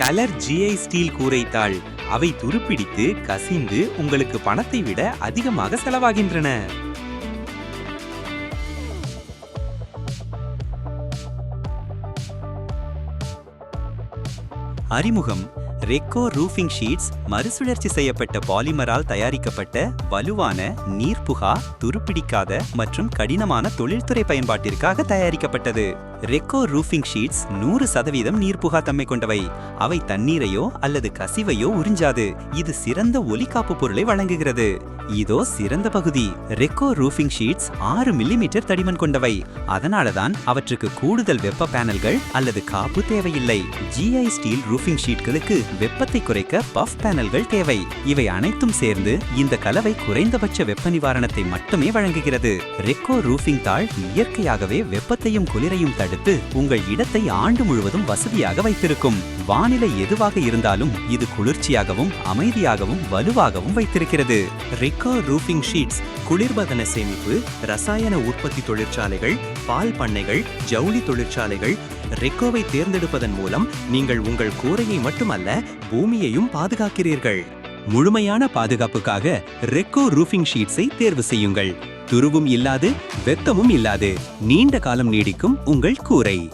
Colour GI steel கூரைத்தாள். அவை துருப்பிடித்து கசிந்து உங்களுக்கு பணத்தை விட அதிகமாக செலவாகின்றன. அறிமுகம். ரெக்கோ ரூஃபிங் ஷீட்ஸ் மறுசுழற்சி செய்யப்பட்ட பாலிமரால் தயாரிக்கப்பட்ட வலுவான நீர்ப்புகா துருப்பிடிக்காத மற்றும் கடினமான தொழில்துறை பயன்பாட்டிற்காக தயாரிக்கப்பட்டது. ரெக்கோ ரூஃபிங் ஷீட்ஸ் நூறு சதவீதம் நீர்ப்புகா தன்மை கொண்டவை. அவை தண்ணீரையோ அல்லது கசிவையோ உறிஞ்சாது. இது சிறந்த ஒலிகாப்பு பொருளை வழங்குகிறது. இதோ சிறந்த பகுதி. ரெக்கோ ரூஃபிங் ஷீட்ஸ் ஆறு மில்லிமீட்டர் தடிமன் கொண்டவை. அதனாலதான் அவற்றுக்கு கூடுதல் வெப்ப பேனல்கள் அல்லது காப்பு தேவையில்லை. ஜிஐ ஸ்டீல் ரூஃபிங் ஷீட்களுக்கு வெப்பத்தை குறைக்க பஃப் பேனல்கள் தேவை. இவை அனைத்தும் சேர்ந்து இந்த கலவை குறைந்தபட்ச வெப்ப நிவாரணத்தை மட்டுமே வழங்குகிறது. ரெக்கோ ரூஃபிங் தாள் இயற்கையாகவே வெப்பத்தையும் குளிரையும் தடுத்து உங்கள் இடத்தை ஆண்டு முழுவதும் வசதியாக வைத்திருக்கும். வானிலை எதுவாக இருந்தாலும் இது குளிர்ச்சியாகவும் அமைதியாகவும் வலுவாகவும் வைத்திருக்கிறது. ரெக்கோ ரூஃபிங் ஷீட்ஸ் குளிர்பதன சேமிப்பு ரசாயன உற்பத்தி தொழிற்சாலைகள் பால் பண்ணைகள் ஜவுளி தொழிற்சாலைகள் ரெக்கோவை தேர்ந்தெடுப்பதன் மூலம் நீங்கள் உங்கள் கூரையை மட்டுமல்ல பூமியையும் பாதுகாக்கிறீர்கள். முழுமையான பாதுகாப்புக்காக ரெக்கோ ரூஃபிங் ஷீட்ஸை தேர்வு செய்யுங்கள். துருவும் இல்லாது வெத்தமும் இல்லாது நீண்ட காலம் நீடிக்கும் உங்கள் கூரை.